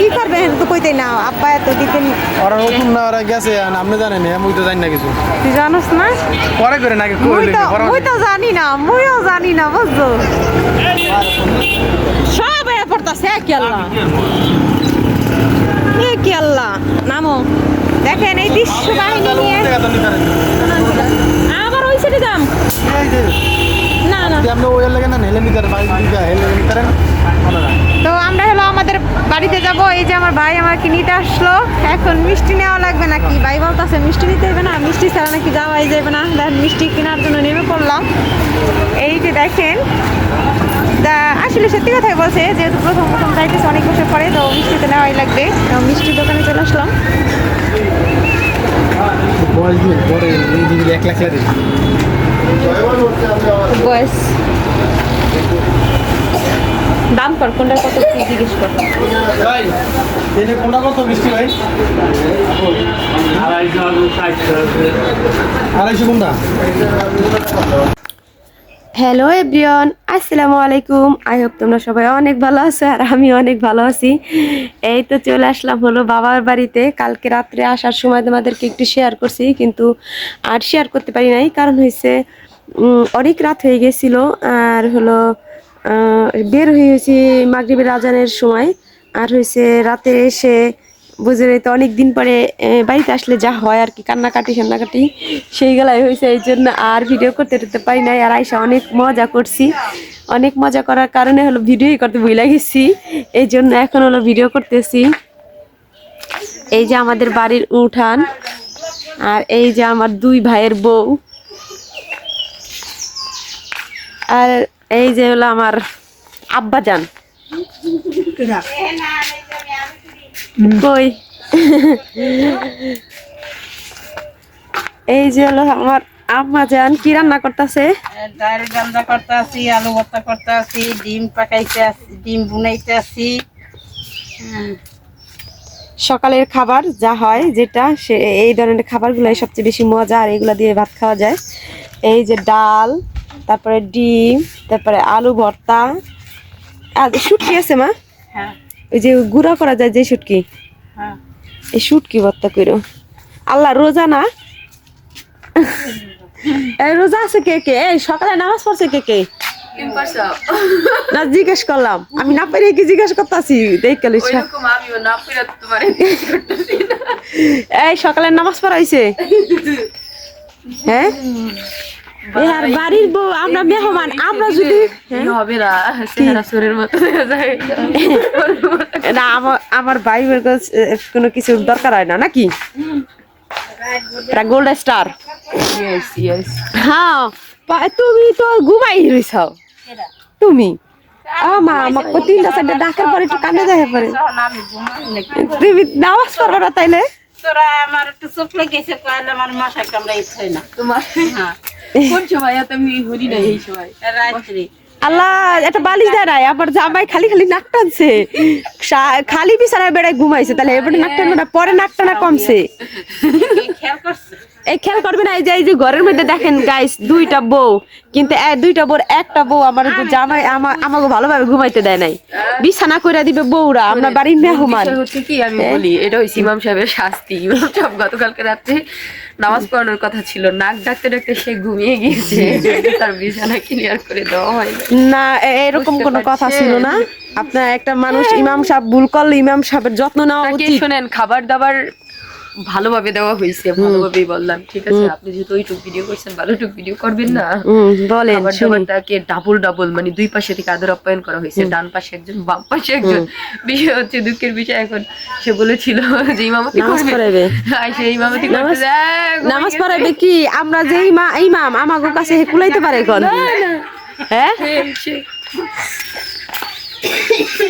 কি করবেন? তো কইতে না আব্বা এত দিতেন। ওরা নতুন না ওরা গেছে আর আপনি জানেন আমি তো জানি না কিছু। তুই জানোস না? পরে করে নাকি তো মুই তো জানি না মুইও জানি না বুঝছ? সব এ পড়তাছে কি আল্লাহ। এ কি আল্লাহ নামো। দেখেন এই দৃশ্য বাহিনী নিয়ে আবার ওই সাইডে যাম। না না। আপনি ওই লাগে না হেলে নিতে পারেন হেলে নিতে পারেন তো আমরা হলো আমাদের বাড়িতে যাব। এই যে আমার ভাই আমাকে নিতে আসলো। এখন মিষ্টি নেওয়া লাগবে নাকি? ভাই বলতেছে মিষ্টি নিতে হবে না মিষ্টি ছাড়া নাকি যাওয়াই যাবে না। মিষ্টি কেনার জন্য নেমে পড়লাম। এই যে দেখেন আসলে সত্যি কথাই বলছে যেহেতু প্রথম প্রথম যাইতেছে অনেক বছর পরে তো মিষ্টিতে নেওয়াই লাগবে। তো মিষ্টির দোকানে চলে আসলাম। বয়স দিন পরে এই দিকে এক লাখ লাগে বয়স দাম কর কোনটা কত কি জিজ্ঞেস কর। ভাই এনে কোনটা কত মিষ্টি ভাই? আড়াইশো কোনটা? হ্যালো এভরিওয়ান আসসালামু আলাইকুম। আই হোপ তোমরা সবাই অনেক ভালো আছো আর আমি অনেক ভালো আছি। এই তো চলে আসলাম হলো বাবার বাড়িতে। কালকে রাত্রে আসার সময় তোমাদেরকে একটু শেয়ার করছি কিন্তু আর শেয়ার করতে পারি নাই। কারণ হয়েছে অনেক রাত হয়ে গেছিল। আর হলো বের হয়েছি মাগরিবের আজানের সময়। আর হয়েছে রাতে এসে বুঝে তো অনেক দিন পরে বাড়িতে আসলে যা হয় আর কি, কান্নাকাটি কান্নাকাটি সেই হয়েছে এই জন্য আর ভিডিও করতে টরতে পারি নাই। আর আইসা অনেক মজা করছি। অনেক মজা করার কারণে হলো ভিডিওই করতে ভুলে গেছি। এই জন্য এখন হলো ভিডিও করতেছি। এই যে আমাদের বাড়ির উঠান। আর এই যে আমার দুই ভাইয়ের বউ। আর এই যে হলো আমার আব্বাজান। কই? এই যে হলো আমার আম্মা জান কি রান্না করতেছে? ডাল রান্না করতে আছি আলু ভর্তা করতে আছি ডিম পাকাইতে আছি ডিম বুনাইতে আছি। সকালের খাবার যা হয় যেটা সে এই ধরনের খাবারগুলাই সবচেয়ে বেশি মজা আর এগুলো দিয়ে ভাত খাওয়া যায়। এই যে ডাল তারপরে ডিম তারপরে আলু ভর্তা। আর শুটকি আছে মা? হ্যাঁ। ওই যে গুঁড়া করা যায় যে শুটকি? হ্যাঁ। এই শুটকি ভর্তা কইরো। আল্লাহ রোজা না? এই রোজা আছে কে কে? এই সকালে নামাজ পড়ছে কে কে? না জিজ্ঞেস করলাম। আমি না পেরে কি জিজ্ঞেস করতেছি? দেখলে এই সকালে নামাজ পড়াইছে? হ্যাঁ? এই আর বাড়ির বউ আমরা মেহমান আমরা যদি হবে না চেহারা সুরের মতো যায়। না আমার আমার ভাই কোনো কিছু দরকার হয় না নাকি? এটা গোল্ড স্টার ইয়েস ইয়েস হ্যাঁ তুমি তো ঘুমাই রইছ তুমি? ও মা আমাকে তিনটা চারটা ডাকার পরে একটু কান্দে যায় পরে। তখন আমি ঘুমাই তুমি নামাজ পড়বে না তাইলে? তোরা আমার একটু চোখ লেগেছে আমার মশাই কামড়া না। তোমার হ্যাঁ। কোন সময়? এত আমি হরি না এই সময়। রাত্রি। আল্লাহ একটা বালিশ দাঁড়ায় নাই। আমার জামাই খালি খালি নাক টানছে। খালি বিছানায় বেড়ায় ঘুমাইছে। তাহলে এবারে নাক টানবে না পরে নাক টানা কমছে। এই খেয়াল করবে না এই যে এই যে ঘরের মধ্যে দেখেন গাইস দুইটা বউ। কিন্তু দুইটা বউর একটা বউ আমার জামাই আমা- আমাকে ভালোভাবে ঘুমাইতে দেয় নাই। বিছানা করে দিবে বউরা আমরা বাড়ির মেহমান। হচ্ছে কি আমি বলি এটা হচ্ছে ইমাম সাহেবের শাস্তি। ইমাম সাহেব গতকালকে রাত্রে নামাজ পড়ানোর কথা ছিল নাক ডাকতে ডাকতে সে ঘুমিয়ে গিয়েছে তার বিছানা ক্লিয়ার করে দেওয়া হয়নি না এরকম কোনো কথা ছিল না। আপনার একটা মানুষ ইমাম সাহেব ভুল করলে ইমাম সাহেবের যত্ন নেওয়া উচিত। শোনেন খাবার দাবার ভালোভাবে দেওয়া হয়েছে ভালোভাবেই বললাম ঠিক আছে আপনি যেহেতু ওইটুক ভিডিও করছেন ভালোটুক ভিডিও করবেন না? বলেন খাবার শুনি। দাবারটাকে ডাবল ডাবল মানে দুই পাশে থেকে আদর আপ্যায়ন করা হয়েছে ডান পাশে একজন বাম পাশে একজন। বিষয় হচ্ছে দুঃখের বিষয় এখন সে বলেছিল যে ইমামতি করবে? পড়াবে। আর সে ইমামতি করতে নামাজ-। পড়াবে কি? আমরা যে ইমা ইমাম আমাকে কাছে কুলাইতে পারে কোন হ্যাঁ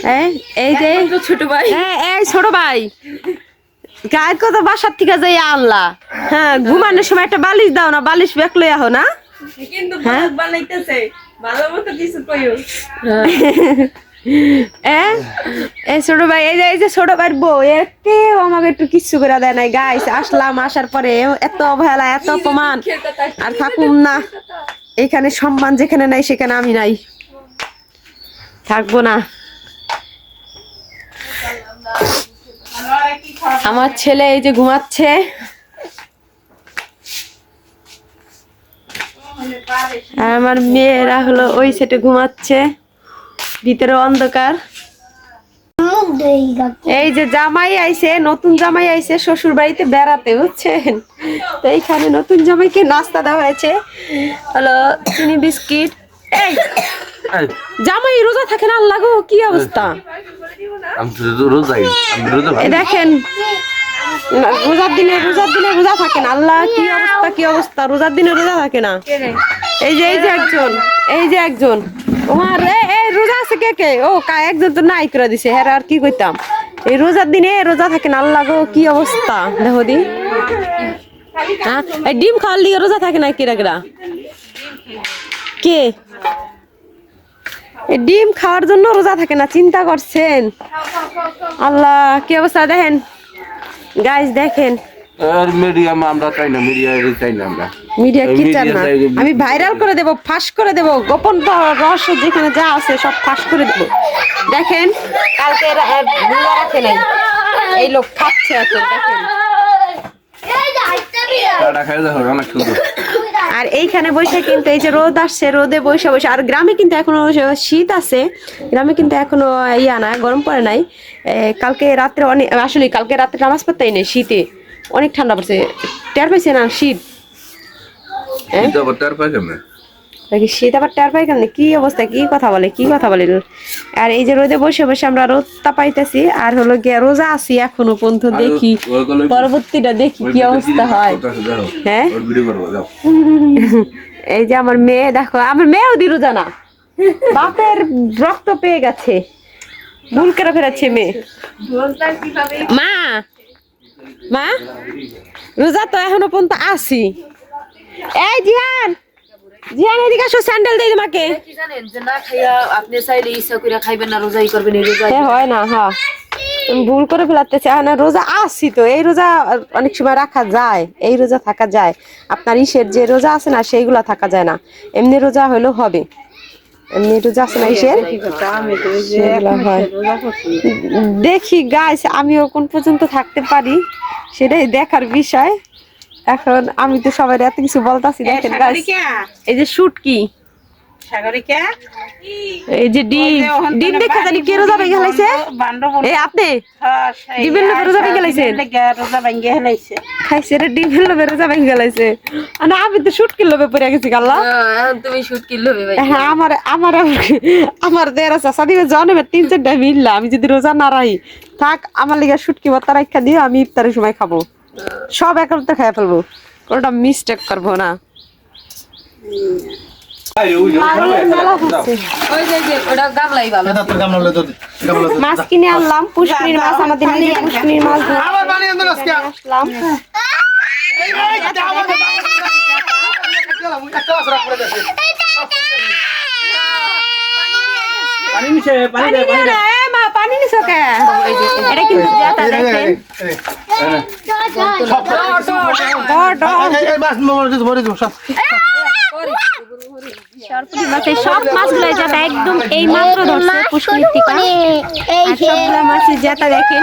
হ্যাঁ, এই যে ছোট ভাই। হ্যাঁ এই ছোট ভাই। গায়ের কত বাসার থেকে যাই আনলা হ্যাঁ ঘুমানোর সময় একটা বালিশ দাও না বালিশ বেক লই আহো না। কিন্তু হ্যাঁ? বানাইতেছে ভালো মতো কিছু কইও। এ ছোট ভাই এই যে এই যে ছোট ভাইয়ের বউ কেউ আমাকে একটু কিচ্ছু করে দেয় নাই গাইস আসলাম আসার পরে এত অবহেলা এত অপমান। আর থাকুম না। এখানে সম্মান যেখানে নাই সেখানে আমি নাই। থাকব না। আমার ছেলে এই যে ঘুমাচ্ছে। আর আমার মেয়েরা হলো ওই সেটে ঘুমাচ্ছে ভিতরে অন্ধকার। এই যে জামাই আইছে নতুন জামাই আইছে শ্বশুর বাড়িতে বেড়াতে বুঝছেন? তো এইখানে নতুন জামাইকে নাস্তা দেওয়া হয়েছে। হলো চিনি বিস্কিট। জামাই রোজা থাকে না আল্লাহ গো কি অবস্থা? এই দেখেন রোজার দিনে রোজার দিনে রোজা থাকে না। আল্লাহ, কি অবস্থা কি অবস্থা? রোজার দিনে রোজা থাকে না। এই যে এই যে একজন, এই যে একজন। ওমার এ এ রোজা আছে কে কে? ও, কা, একজন তো নাই করে দিছে। হ্যাঁ আর কি কইতাম? এই রোজার দিনে রোজা থাকে না। আল্লাহ গো, কি অবস্থা? দেখো দি। হ্যাঁ এই ডিম খাওয়ার লিগে রোজা থাকে না কিরা কিরা কে? এই ডিম খাওয়ার জন্য রোজা থাকে না চিন্তা করছেন। আল্লাহ কি অবস্থা দেখেন? গাইস দেখেন। আর মিডিয়াম আমরা চাই না মিডিয়া চাই না আমরা। মিডিয়া কি চান না। আমি ভাইরাল করে দেব ফাঁস করে দেব গোপন রহস্য যেখানে যা আছে সব ফাঁস করে দেব। দেখেন কালকে রা- আহ, রোজা রাখে নাই। এই লোক খাচ্ছে এখন দেখেন। টাটা অনেক সুন্দর আর এইখানে বসে কিন্তু এই যে রোদ আসছে, রোদে বসে বসে। আর গ্রামে কিন্তু এখনও শীত আছে, গ্রামে কিন্তু এখনও ইয়া না গরম পড়ে নাই। কালকে রাত্রে অনেক আসলে কালকে রাত্রে নামাজ পড়তেই নেই শীতে। অনেক ঠান্ডা পড়ছে। টের পাইছে না শীত? হ্যাঁ? নাকি শীত আবার টের পাই কেন কি অবস্থা? কি কথা বলে? কি কথা বলে? আর এই যে রোদে বসে বসে আমরা রোদ তাপাইতেছি আর হলো গিয়ে রোজা আছি এখনও পর্যন্ত দেখি। পরবর্তীটা দেখি কি অবস্থা হয়। হ্যাঁ? এই যে আমার মেয়ে দেখো আমার মেয়েও দিরু জানা বাপের রক্ত পেয়ে গেছে। ভুল করে ফেরাচ্ছে মেয়ে। মা! মা! রোজা তো এখনও পর্যন্ত আছি। এই জিহান এদিকে আসো স্যান্ডেল দিই তোমাকে। কি জানেন যে না খাইয়া আপনি চাইলে ইচ্ছা করে খাইবেন না রোজাই করবেন এই রোজা এ হয় না হ্যাঁ। ভুল করে ফেলাতেছি। রোজা আসছি তো এই রোজা অনেক সময় রাখা যায় এই রোজা থাকা যায়। আপনার ইসের যে রোজা আছে না সেইগুলা থাকা যায় না। এমনি রোজা হলেও হবে। এমনি রোজা আছে না ইসের? দেখি গাছ আমিও কোন পর্যন্ত থাকতে পারি সেটাই দেখার বিষয়। এখন আমি তো সবাই এত কিছু বলতাছি দেখেন এই যে শুটকি। সাগরিকা। এই যে ডিম। ডিম দেখে জানি কে রোজা ভেঙে ফেলাইছে এই আপনি? ডিমের লোভে রোজা ভেঙে লাইছে? রোজা ভেঙে হেলাইছে। খাইছে রে ডিমের লোভে রোজা ভেঙে গেলাইছে আর আমি তো শুটকির লোভে পড়ে গেছি গাল্লা। তুমি শুট কিনলো হ্যাঁ আমার আমার আমার দেড় চাষা দিবে জন্মের তিন চারটা মিললা আমি যদি রোজা না রাখি থাক আমার লিগে শুটকি ভর্তা রাখা দিয়ে আমি ইফতারের সময় খাব। সব একত্রে খাই ফেলব কোনটা মিস্টেক করব না। মাছ কিনে আনলাম মাছ আমাদের মাছ পানি পানি পানি নিছো কে? এটা কিন্তু জেতা দেখেন। সব মাছগুলো জেতা একদম এই মাত্র ধরছে পুষ্কির টিকা। আর সবগুলো মাছের জেতা দেখেন।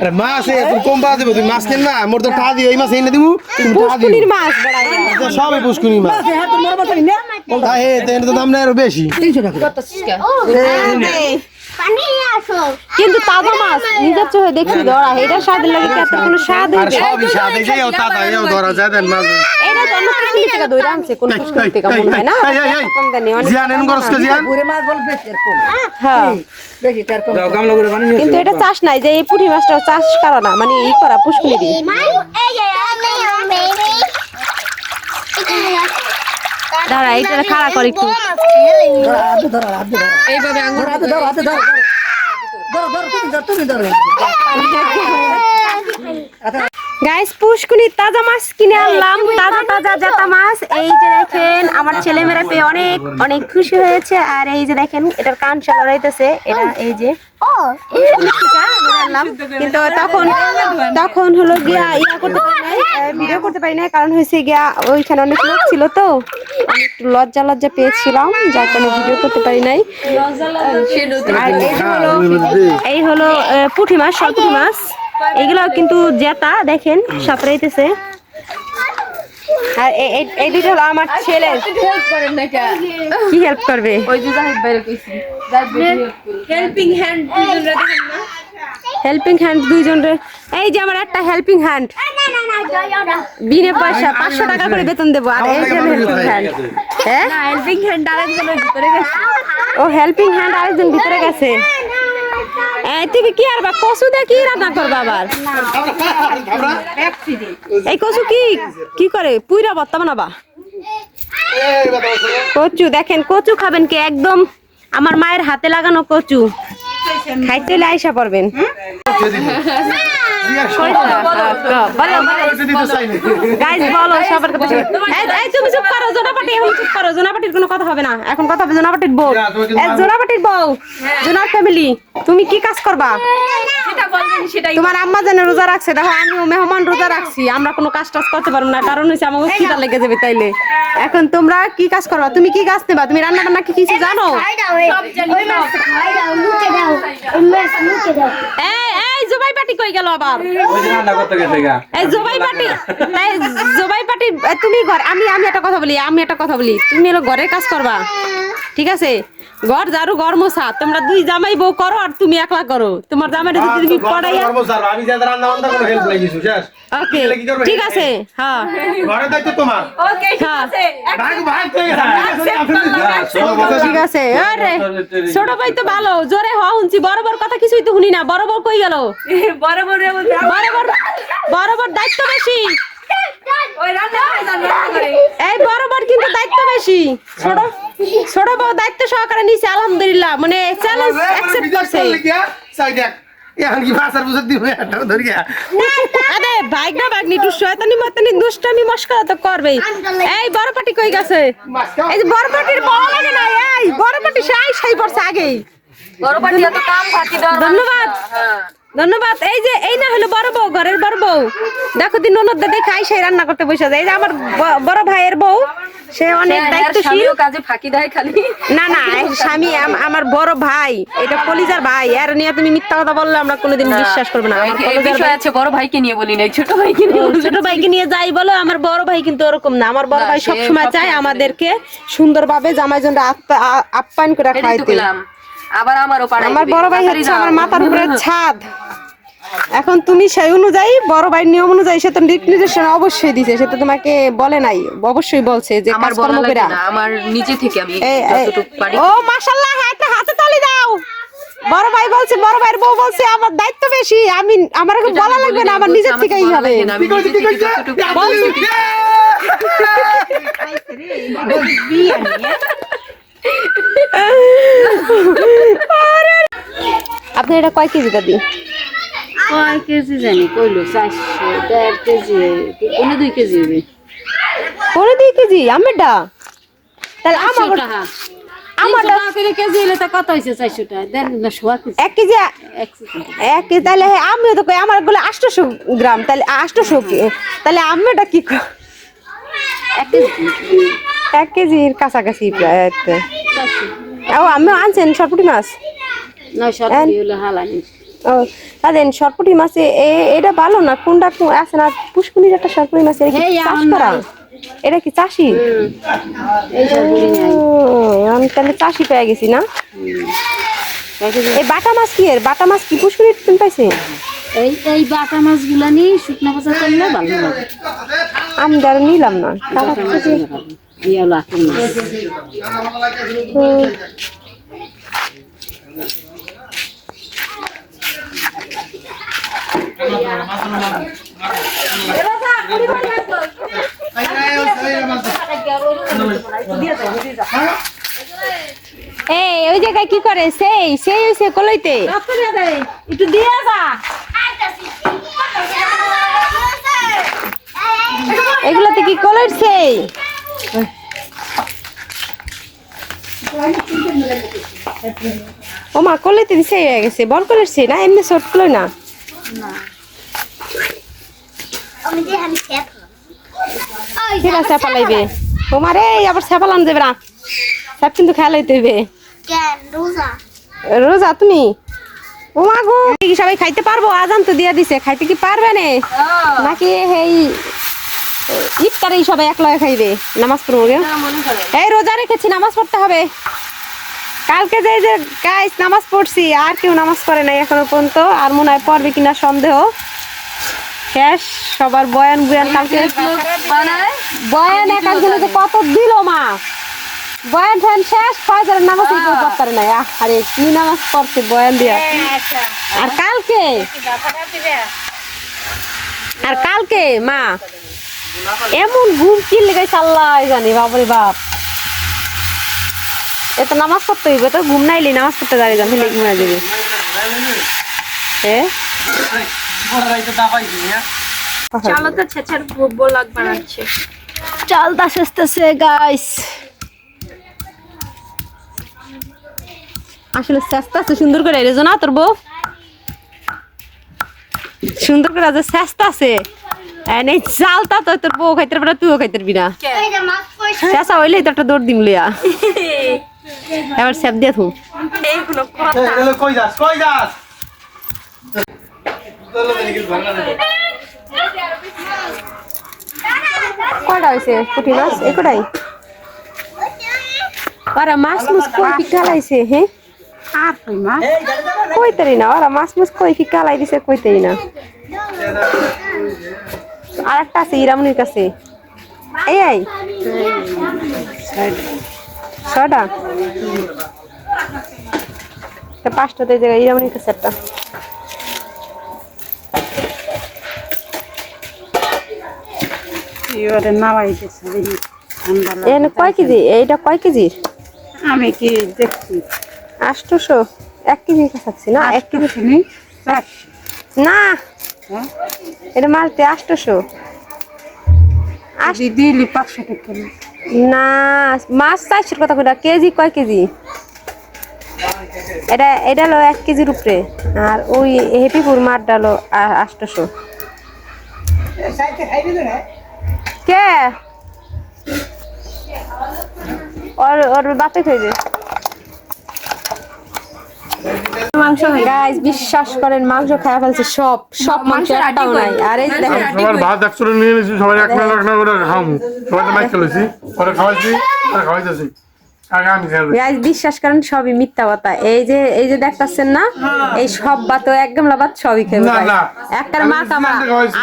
আরে মাছ হ্যাঁ, হ্যাঁ। তুই কম পাওয়া দেবো তুই মাছ কেন না মোর তো টাকা দিও এই মাছ এনে দিব তুমি টাকা দিও মাছ সবই পুষ্কুনি মাছ তা হে তো দাম নেই আরও বেশি কিন্তু তাজা মাছ নিজের চোখে দেখছি ধরা এটা স্বাদের লাগে কি এত কোনো স্বাদ আর সবই স্বাদ এই যে ও এও ধরা যায় দেন মাছ এটা তো অন্য পুষ্কুনি থেকে ধরে আনছে কোন থেকে মনে হয় না এই, এই, এই, কম দানি অনেক জিয়ান এন করস কে জিয়ান হ্যাঁ কিন্তু এটা চাষ নাই যে এই পুঁটি মাছটা চাষ করা না মানে ই করা পুষ্কুনি দিয়ে দাঁড়া এইটা খাড়া করে একটু। এইভাবে আঙুল গাইস পুষ্কুনি তাজা মাছ কিনে আনলাম। তাজা তাজা জাতা মাছ। এই যে দেখেন আমার ছেলেমেয়েরা পেয়ে অনেক অনেক খুশি হয়েছে। আর এই যে দেখেন এটার কান চালাইতেছে এটা এই যে কিন্তু তখন তখন হলো গিয়া ইয়া করতে পারি ভিডিও করতে পারি নাই কারণ হয়েছে গিয়া ওইখানে অনেক লোক ছিল তো। আমি একটু লজ্জা লজ্জা পেয়েছিলাম যার কারণে ভিডিও করতে পারি নাই। আর এই হলো এই হলো আহ, পুঁটি মাছ সব পুঁটি মাছ। এগুলো কিন্তু জেতা দেখেন সাপড়াইতেছে আর এই দুটো হলো আমার ছেলে। না কে হেল্প করবে? ওই যে জাহিদ হেল্পিং হ্যান্ড না। হেল্পিং হ্যান্ড দুইজন রে। এই যে আমার একটা হেল্পিং হ্যান্ড বিনে পয়সা পাঁচশো টাকা করে বেতন দেবো। আর এই যে হেল্পিং হ্যান্ড হ্যাঁ? হেল্পিং হ্যান্ড আরেকজনের ভিতরে গেছে। ও হেল্পিং হ্যান্ড আরেকজন ভিতরে গেছে। এই তুমি কি আর বা কচু দিয়ে কি রান্না করবা আবার? এই কচু কি? কি করে? পুইরা বত্তা বানাবা? কচু দেখেন কচু খাবেন কি? একদম আমার মায়ের হাতে লাগানো কচু। খাইতে লাইসা আইসা পড়বেন। তুমি কি কাজ করবা? তোমার আম্মা যেন রোজা রাখছে দেখো আমিও মেহমান রোজা রাখছি। আমরা কোনো কাজ টাজ করতে পারব না। কারণ হচ্ছে আমাকে খিদা লেগে যাবে তাইলে। এখন তোমরা কি কাজ করবা? তুমি কি কাজ নেবা? তুমি রান্না বান্না কি কিছু জানো? এই এই জবাই পাটি কই গেল আবার? এই জবাই পাটি তাই জবাই পাটি তুমি ঘর আমি আমি একটা কথা বলি আমি একটা কথা বলি। তুমি হলো ঘরের কাজ করবা। ঠিক আছে? ঘর ঝাড়ু ঘর মোছা। তোমরা দুই জামাই বউ করো আর তুমি একলা করো। তোমার জামাই যদি তুমি পড়াইয়া আমি যাদের রান্না বান্না কোনো হেল্প কিছু শেষ? ওকে? ঠিক আছে হ্যাঁ। ঘরের দায়িত্ব তোমার। ওকে ঠিক হ্যাঁ। আছে ভাগ ভাগ ঠিক আছে আরে ছোট ভাই তো ভালো জোরে হ শুনছি। বড় বড় কথা কিছুই তো শুনি না। বড় বড় কই গেল? বড় বড় বড় বড় দায়িত্ব বেশি। এই বড় বড় কিন্তু দায়িত্ব বেশি। ছোট ছোট বউ দায়িত্ব সহকারে নিছে আলহামদুলিল্লাহ। মানে চ্যালেঞ্জ অ্যাকসেপ্ট করছে। এখন কি ভাষার বুঝে দিবে একটা ধরি আরে ভাইগ না ভাগ্নি একটু শয়তানি মতানি দুষ্টামি মস্করা তো করবেই। এই বড় পাটি কই গেছে? এই যে বড় পাটির বড় লাগে না এই বড় পাটি সাই সাই পড়ছে আগেই। বড় পাটি এত কাম ফাঁকি ধন্যবাদ। ধন্যবাদ। এই যে এই না হলো বড় বউ ঘরের বড় বউ। দেখো দিন ননদ দেখে আইসাই রান্না করতে বসে যায় এই যে আমার বড় ভাইয়ের বউ সে অনেক দায়িত্বশীল। কাজে ফাঁকি দেয় খালি। না না স্বামী আমার বড় ভাই এটা কলিজার ভাই। এর নিয়ে তুমি মিথ্যা কথা বললে আমরা কোনোদিন বিশ্বাস করব না। আমার বিষয় ভাই আছে বড় ভাইকে নিয়ে বলি নাই ছোট ভাইকে নিয়ে ছোট ভাইকে নিয়ে যাই বলো আমার বড় ভাই কিন্তু ওরকম না। আমার বড় ভাই সবসময় চায় আমাদেরকে সুন্দরভাবে জামাই জন্য আপ্যায়ন করে খাইতে। আবার আমারও পাড়ায় আমার বড় ভাই হচ্ছে আমার মাথার উপরে ছাদ এখন তুমি সেই অনুযায়ী বড় ভাইয়ের নিয়ম অনুযায়ী সে তো দিক নির্দেশনা অবশ্যই দিছে সে তো তোমাকে বলে নাই অবশ্যই বলছে যে আমার বলা কাজকর্ম লাগে না আমার নিজে থেকে আমি যতটুকু পারি ও মাশাআল্লাহ হাতে হাতে তালি দাও বড় ভাই বলছে বড় ভাইয়ের বউ বলছে আমার দায়িত্ব বেশি আমি আমার এখন বলা লাগবে না আমার নিজের থেকেই হবে আমি নিজে থেকে যতটুকু আপনি এটা কয় কেজি দাদি? কয় কেজি জানি কইলো চারশো দেড় কেজি দুই কেজি হবে। দুই কেজি আমেরটা? তাহলে আমার কেজি হলে তা কত হয়েছে চারশো টাকা? দেড় না সোয়া কেজি। এক কেজি একশো টাকা এক কেজি তাহলে আমিও তো কই আমারগুলো আটশোশো গ্রাম তাহলে আটশোশো তাহলে কি এক কেজি। এক কেজির কাছাকাছি প্রায় ও আমিও আনছেন সরপুটি মাছ নয়শো টাকা হলে হালানি ও তাদের সরপুটি মাছে এ- এটা ভালো না? কোনটা আছে না? পুষ্কুনির একটা সরপুটি মাছ এটা চাষ করা? এটা কি চাষি? আমি তাহলে চাষি পেয়ে গেছি না? এই বাটা মাছ কি এর? বাটা মাছ কি পুষ্কুনির তুমি পাইছে? এই এই বাটা মাছগুলা নিয়ে শুকনো ভাজা করলে ভালো লাগে আমি ধরো নিলাম না। হলে ওই জায়গায় কি করে? সেই সেই হইছে কলইতে। একটু দিয়ে এগুলোতে কি কলইর সেই? ও মা, কলইতে দিছে হয়ে গেছে। বল কলের সেই না? এমনি শর্ট কলই না? ঠিক আছে পালাইবে তোমার এই আবার সেপালান যাবে না কিন্তু খেলাইতে হইবে। রোজা তুমি? ও মা গো কি সবাই খাইতে পারব? আজান তো দিয়ে দিছে খাইতে কি পারবে না? নাকি এই ইফতারে সবাই একলা খাইবে? নামাজ পড়ব গে? এই রোজা রেখেছি নামাজ পড়তে হবে। কালকে যে যে গাইস নামাজ পড়ছি আর কেউ নামাজ পড়ে নাই এখনও পর্যন্ত আর মনে হয় পড়বে কিনা সন্দেহ। শেষ সবার বয়ান বুয়ান কালকে বয়ান এক একজনকে কত দিল মা? বয়ান ফ্যান শেষ ফয়জরের নামাজ কেউ পারে নাই আরে কি নামাজ পড়ছে বয়ান দিয়া। আর কালকে? আর কালকে মা? এমন ঘুম কি লেগে আল্লাহ জানি বাবারে বাপ। এ তো নামাজ পড়তে হইবে তো ঘুম নাইলি নামাজ পড়তে দাঁড়িয়ে যান ছেছের ব্লগ বানাচ্ছে চালটা শেষতেছে গাইস আসলে চেষ্টা আছে সুন্দর করে রেজো না তোর বউ। সুন্দর করে যে চেষ্টা আছে এই চালটা তো তোর বউ খাইতে পারবে না, তুইও খাইতে পারবি না। চেষ্টা হইলে তো একটা দৌড় দিম লিয়া এবার স্যাপ দিয়ে থু। কই যাস কই যাস? কয়টা হয়েছে পুঁটি মাছ? এই কটাই ওরা মাছ মুছ কই ফিকা লাইছে হ্যাঁ আর কই কইতারি না, ওরা মাছ মুছ কই ফিকা লাই দিছে কইতারি না। আর একটা আছে ইরামনির কাছে। এই ছটা পাঁচটাতে জায়গায় ইরামনির কাছে একটা। এবারে নামাই। এখানে কয় কেজি? এইটা কয় কেজির? আমি কি দেখছি? আটশোশো। এক কেজি না? এক কেজি শুনি না। হ্যাঁ? এটা দিলি পাঁচশো টাকা না। মাছ চারশোর কথা কইটা কেজি কয় কেজি? এটা এটা হলো এক কেজির উপরে। আর ওই হেপিপুর মারটা হলো আটশোশো। কে? ওর ওর বাপে খাইবে মাংস গাইস বিশ্বাস করেন মাংস খাওয়া ফেলছে সব। সব মাংস একটাও নাই। আর এই যে দেখেন। সবার ভাত একচুয়ালি নিয়ে নিয়েছি সবাই এক না এক করে খাওয়াবো সবাই মাইক খেলেছি পরে খাওয়াইছি পরে খাওয়াইতেছি। গাইজ বিশ্বাস করেন সবই মিথ্যা কথা। এই যে এই যে দেখতেছেন না এই সব বাত এক গামলা ভাত সবই খেয়ে না না। একটার মা কামা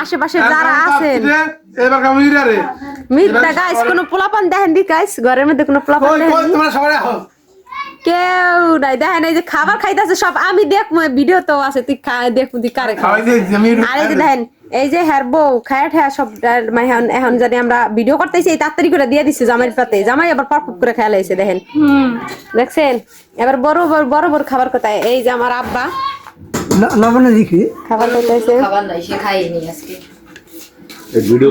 আশেপাশে যারা আছেন। এবার কামড় রে? মিথ্যা গাইজ কোনো পোলাপান দেখেন দি গাইজ ঘরের মধ্যে কোনো পোলাপান দেখেন কেউ নাই দেখেন এই যে খাবার খাইতেছে সব আমি দেখব ভিডিও তো আছে তুই দেখ তুই কারে খাওয়াই আর এই যে দেখেন এই যে হ্যার বউ খায়া হ্যাঁ সব মানে এখন জানি যদি আমরা ভিডিও করতেছি এই তাড়াতাড়ি করে দিয়ে দিচ্ছি জামাইয়ের পাতে। জামাই আবার পারফুট করে খেয়াল হয়েছে দেখেন। দেখছেন? এবার বড় বড় বড় বড় খাবার কথা এই যে আমার আব্বা। লবণে দেখি। খাবার কোথায় খাবার নাই সে খাইনি আজকে।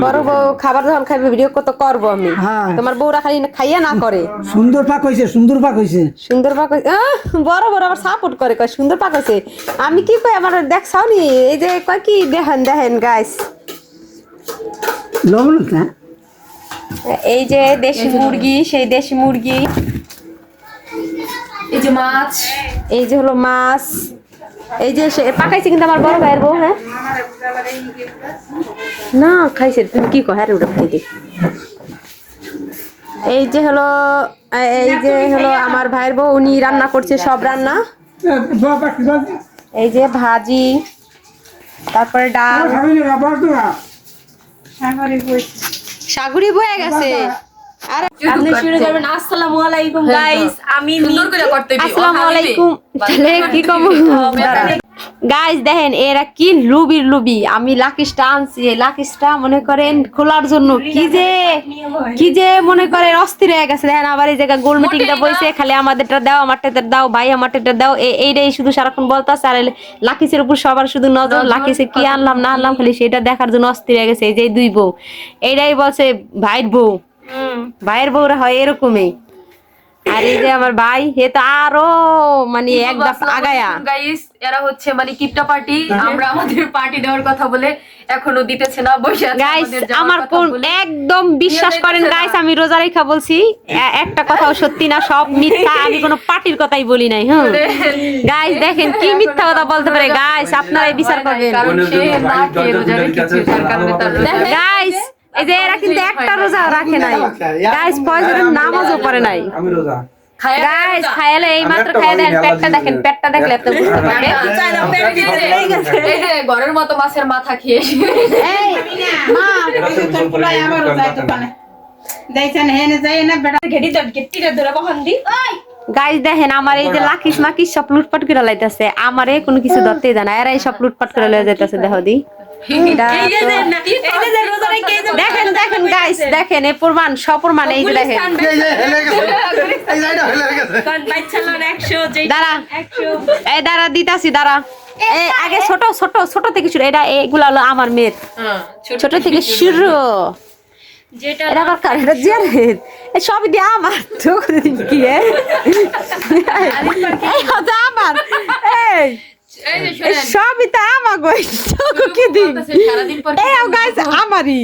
বড় বউ খাবার যখন খাইবে ভিডিও কত করব আমি? হ্যাঁ। তোমার বউরা খালি খাইয়া না করে। সুন্দর পাক সুন্দর পাক হয়েছে সুন্দর পাক হইছে- আহ, বড় বড় আবার সাপোর্ট করে কয় সুন্দর পাক আছে আমি কি কই আমার দেখছাও নি এই যে কয় কি দেখেন দেখেন গাইস লবণ না এই যে দেশি মুরগি সেই দেশি মুরগি। এই যে মাছ। এই যে হলো মাছ। এই যে সে পাকাইছে কিন্তু আমার বড় ভাইয়ের বউ হ্যাঁ? না খাইছে। তুমি কি কো হ্যাঁ ওটা এই যে হলো এই যে হলো আমার ভাইয়ের বউ উনি রান্না করছে সব রান্না। এই যে ভাজি তারপরে ডাল। সাগরি বয়ে গেছে। আপনি শুরু করবেন আসসালামু আলাইকুম গাইস আমি সুন্দর করে করতে দিও আসসালামু আলাইকুম। তাহলে কি কম? গাইস দেখেন এরা কি লুবির লুবি। আমি লাকিসটা আনছি। লাকিসটা মনে করেন খোলার জন্য। কি যে কি যে মনে করেন অস্থির হয়ে গেছে। দেখেন আবার এই জায়গায় গোল মিটিংটা বইছে খালি আমাদেরটা দাও আমারটা দাও ভাই আমারটা দাও। এইটাই শুধু সারাক্ষণ বলতাছে। আর লাকিসের উপর সবার শুধু নজর লাকিসে কি আনলাম না আনলাম খালি সেটা দেখার জন্য অস্থির হয়ে গেছে। এই যে দুই বউ। এইটাই বলছে ভাইয়ের বউ। ভাইয়ের বউরা হয় এরকমই। আর এই যে আমার ভাই হে তো আরও মানে এক ধাপ আগায়া। গাইস এরা হচ্ছে মানে কিপটা পার্টি আমরা আমাদের পার্টি দেওয়ার কথা বলে এখনও দিতেছে না বসে আছে গাইস আমার কোন একদম বিশ্বাস করেন গাইস আমি রোজা রেখা বলছি একটা কথাও সত্যি না সব মিথ্যা আমি কোনো পার্টির কথাই বলি নাই হ্যাঁ গাইস দেখেন কি মিথ্যা কথা বলতে পারে গাইস আপনারাই বিচার করবেন। গাইস এই যে এরা কিন্তু একটা রোজা রাখে নাই। গাইস ফজরের নামাজও পড়ে নাই। আমি রোজা। গাইস খায়ালে এই মাত্র খায় পেটটা দেখেন পেটটা দেখলে আপনি বুঝতে পারবেন? ঘরের মতো মাছের মাথা খেয়ে। এই মা তোমরা আবার যাই দোকানে দেখছেন হেনে যাই না বেটা ঘেটি তো গেটিটা ধরে বহন দি। গাইস দেখেন আমার এই যে লাকিস মাকিস সব লুটপাট করে লাইতেছে। আমারে কোনো কিছু ধরতেই জানা এরা এই সব লুটপাট করে লয়ে যাইতেছে দেখো দি। দেখেন দেখেন গাইস দেখেন এই প্রমাণ সপ্রমাণ এই দেখেন। এই যে হেলে গেছে। এই যে এটা হেলে গেছে। দাঁড়া। এই দাঁড়া দিতাছি দাঁড়া। আগে ছোট ছোট ছোট থেকে শুরু এটা এগুলো হলো আমার মেয়ের। ছোট থেকে শুরু যেটা এটা সব দিয়ে আমার। তো কি এ? এই হচ্ছে আমার। এই সবই তো আমার গো তোকে কি দিন? এই গাইস আমারই।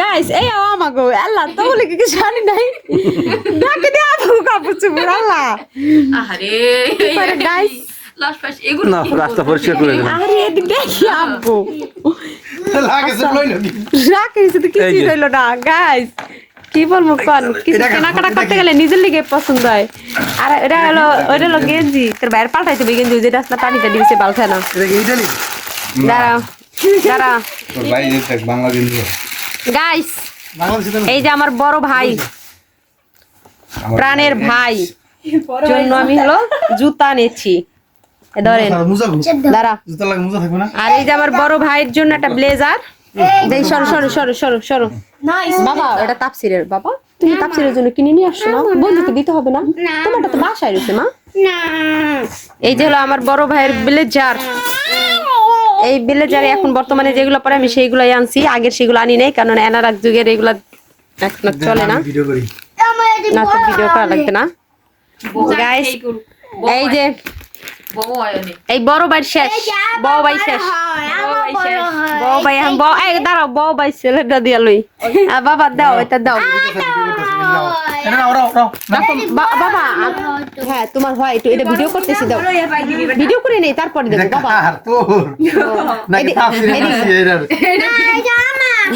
গাইস এই আমার গো আল্লাহ তো বলে কি জানি নাই। ডাকে দিয়ে আপু কাপড় চুপড় আল্লাহ। আরে না রাস্তা পরিষ্কার করে দিলাম আরে এদিক নাকি রাখিস তো কিছু রইল না গাইস কি বলব কোন? কিছু কেনাকাটা করতে গেলে নিজের লিগে পছন্দ হয়। আর এটা হলো ওইটা হলো গেঞ্জি। তোর বাইরে পাল্টাইতে হবে গেঞ্জি যেটা আপনার পানিটা দিয়েছে বালছে না। এটা কি ইটালি? দাঁড়া। দাঁড়া। তোর ভাই যে থাক বাংলাদেশ গাইস এই যে আমার বড় ভাই প্রাণের ভাই। জন্য আমি হলো জুতা নেছি। এ ধরেন দাঁড়া। জুতা লাগে মুজা থাকবে না? আর এই যে আমার বড় ভাইয়ের জন্য একটা ব্লেজার। দেই সরো সরো সরো সরো সরো। বাবা এটা তাপসিরের বাবা। তুমি তাপসিরের জন্য কিনে নিয়ে আসছো না? বন্ধুকে দিতে হবে না? তোমারটা তো বাসায় রয়েছে মা। এই যে হলো আমার বড় ভাইয়ের ব্লেজার এই ব্লেজারে এখন বর্তমানে যেগুলো পরে আমি সেইগুলোই আনছি। আগের সেগুলো আনি নাই কারণ এনারাক যুগের এগুলা এখন চলে না। ভিডিও করি। না তো ভিডিও করা লাগবে না। গাইস এই যে এই বড় ভাই শেষ বড় ভাই শেষ। বড় ভাই বড় এই দাঁড়াও বড় ভাই ছেলেটা দিয়া লই। বাবা দাও এটা দাও। বাবা হ্যাঁ তোমার হয় একটু এটা ভিডিও করতেছি দাও। ভিডিও করে নেই তারপরে দেবো বাবা।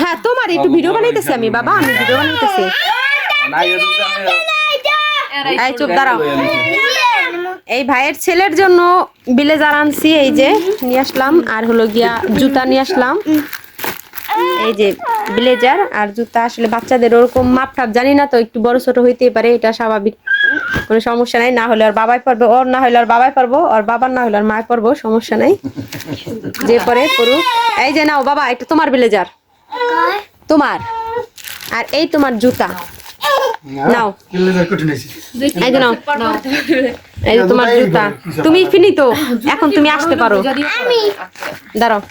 হ্যাঁ তোমার একটু ভিডিও বানাইতেছি আমি বাবা আমি ভিডিও বানাইতেছি। এই চুপ দাঁড়াও। এই ভাইয়ের ছেলের জন্য ব্লেজার আনছি এই যে নিয়ে আসলাম। আর হলো গিয়া জুতা নিয়ে আসলাম। এই যে ব্লেজার আর জুতা আসলে বাচ্চাদের ওরকম মাপ টাপ জানি না তো একটু বড় ছোট হইতেই পারে এটা স্বাভাবিক। কোনো সমস্যা নাই না হলে আর বাবাই পারবে ওর না হলে আর বাবাই পারব আর বাবার না হলে আর মায় পারব সমস্যা নাই। যে পরে পড়ুক। এই যে নাও বাবা এটা তোমার ব্লেজার। তোমার। আর এই তোমার জুতা। নাও। কিনলে যার কঠিন হয়েছে। এই যে নাও এই যে তোমার জুতা। তুমি ফিনি তো। এখন তুমি আসতে পারো। দাঁড়াও।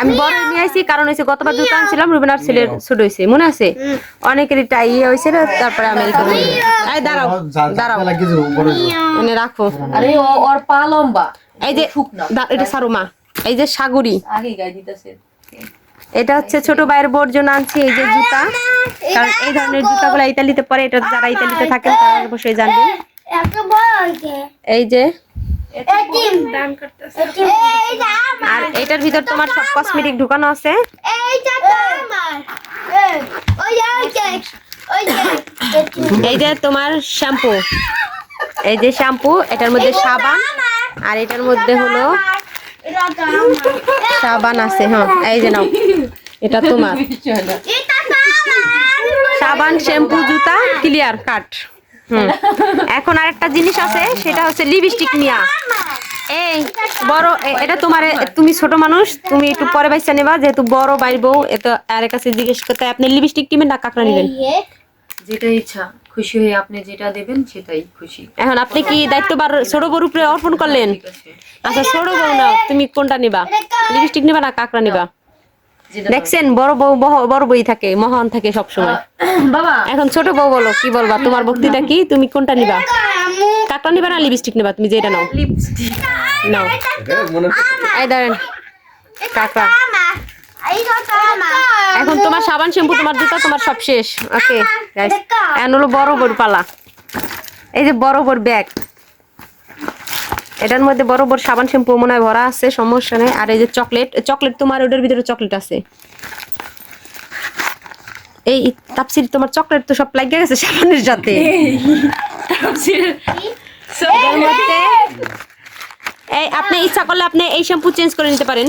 আমি বড় নিয়ে আসছি কারণ হয়েছে গতবার জুতা আনছিলাম রুবিনার ছেলের ছোট হয়েছে। মনে আছে? অনেকেরই টাই ইয়ে হয়েছে তারপরে আমি এই দাঁড়াও দাঁড়াও। রাখো। আরে ওর পা লম্বা। এই যে এটা সারু মা। এই যে সাগরি এটা হচ্ছে ছোট ভাইয়ের বোর জন্য আনছি এই যে জুতা। কারণ এই ধরনের জুতাগুলো ইতালিতে পরে এটা যারা ইতালিতে থাকেন তারা অবশ্যই জানবেন এই যে আর এটার ভিতর তোমার সব কসমেটিক ঢুকানো আছে। এই যে তোমার শ্যাম্পু এই যে শ্যাম্পু এটার মধ্যে সাবান আর এটার মধ্যে হলো সাবান আছে হ্যাঁ। এই যে নাও। এটা তোমার। সাবান শ্যাম্পু জুতা ক্লিয়ার কাট। হুম। এখন আরেকটা জিনিস আছে সেটা হচ্ছে লিপস্টিক নিয়া। এই বড় এটা তোমার তুমি ছোট মানুষ তুমি একটু পরে বাইসা নেবা যেহেতু বড় বাইর বউ এত আর কাছে জিজ্ঞেস করতে আপনি লিপস্টিক কিনবেন না কাঁকড়া নেবেন? যেটা ইচ্ছা খুশি হয়ে আপনি যেটা দেবেন সেটাই খুশি। এখন আপনি কি দায়িত্ববার ছোট বউর উপরে অর্পণ করলেন? আচ্ছা ছোট বউ না তুমি কোনটা নিবা? লিপস্টিক নিবা না কাঁকড়া নিবা? দেখছেন বড় বউ বহ- বড় বই থাকে মহান থাকে সবসময়। বাবা। এখন ছোট বউ বলো কি বলবা? তোমার বক্তৃতা কি? তুমি কোনটা নিবা? কাঁকড়া নিবা না লিপস্টিক নিবা? তুমি যেটা নাও। লিপস্টিক। নাও। এই ধরেন কাঁকড়া। এখন তোমার সাবান শ্যাম্পু তোমার জুতা তোমার সব শেষ। ওকে এখন হলো বড় বড় পালা। এই যে বড় বড় ব্যাগ। এটার মধ্যে বড় বড় সাবান শ্যাম্পু মনে হয় ভরা আছে সমস্যা নেই। আর এই যে চকলেট চকলেট তোমার ওটার ভিতরে চকলেট আছে। এই তাপসির তোমার চকলেট তো সব লাগিয়ে গেছে সাবানের সাথে। এই আপনি ইচ্ছা করলে আপনি এই শ্যাম্পু চেঞ্জ করে নিতে পারেন।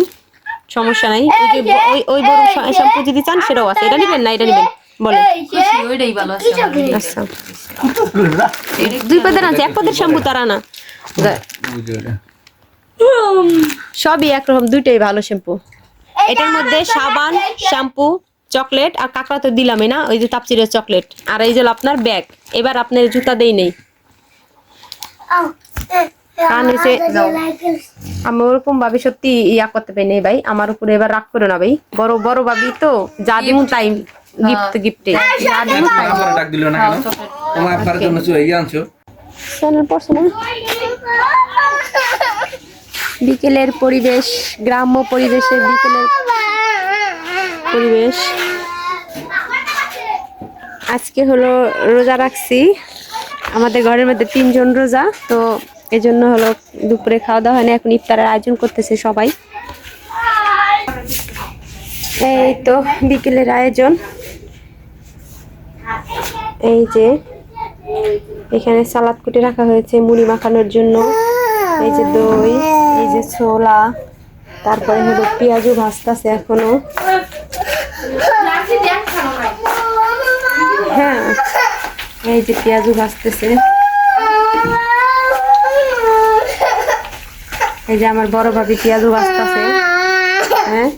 সমস্যা নাই। ওই যে ওই ওই বড় শ্যাম্পু যদি চান সেটাও আছে। এটা নেবেন না এটা নেবেন। বলেন। ওইটাই ভালো আছে। আচ্ছা। দুই পদের আছে এক পদের শ্যাম্পু তারা না সবই একরকম দুইটাই ভালো শ্যাম্পু। এটার মধ্যে সাবান শ্যাম্পু চকলেট আর কাঁকড়া তো দিলামই না ওই যে তাপচিরের চকলেট। আর এই যে আপনার ব্যাগ এবার আপনার জুতা দেই নেই। কারণ হচ্ছে আমি ওরকম ভাবে সত্যি ইয়া করতে পারি নাই ভাই আমার উপরে এবার রাগ করো না ভাই। বড় বড় ভাবি তো যা দিমু তাই গিফট গিফটে যা দিমু তাই ডাক দিল না কেন? তোমার আব্বার জন্য চুয়ে আনছো? চ্যানেল না বিকেলের পরিবেশ, গ্রাম্য পরিবেশে বিকেলের পরিবেশ। আজকে হলো রোজা রাখছি। আমাদের ঘরের মধ্যে তিনজন রোজা, তো এই জন্য হলো দুপুরে খাওয়া দাওয়া হয়নি, এখন ইফতারের আয়োজন করতেছে সবাই। এই তো বিকেলের আয়োজন। এই যে এখানে সালাদ কুটে রাখা হয়েছে, মুড়ি মাখানোর জন্য। এই যে দই, এই যে ছোলা, তারপরে হলো পেঁয়াজও ভাজতেছে এখনও। হ্যাঁ এই যে পেঁয়াজও ভাজতেছে। এই যে আমার বড় ভাবি পেঁয়াজও ভাজতেছে। হ্যাঁ?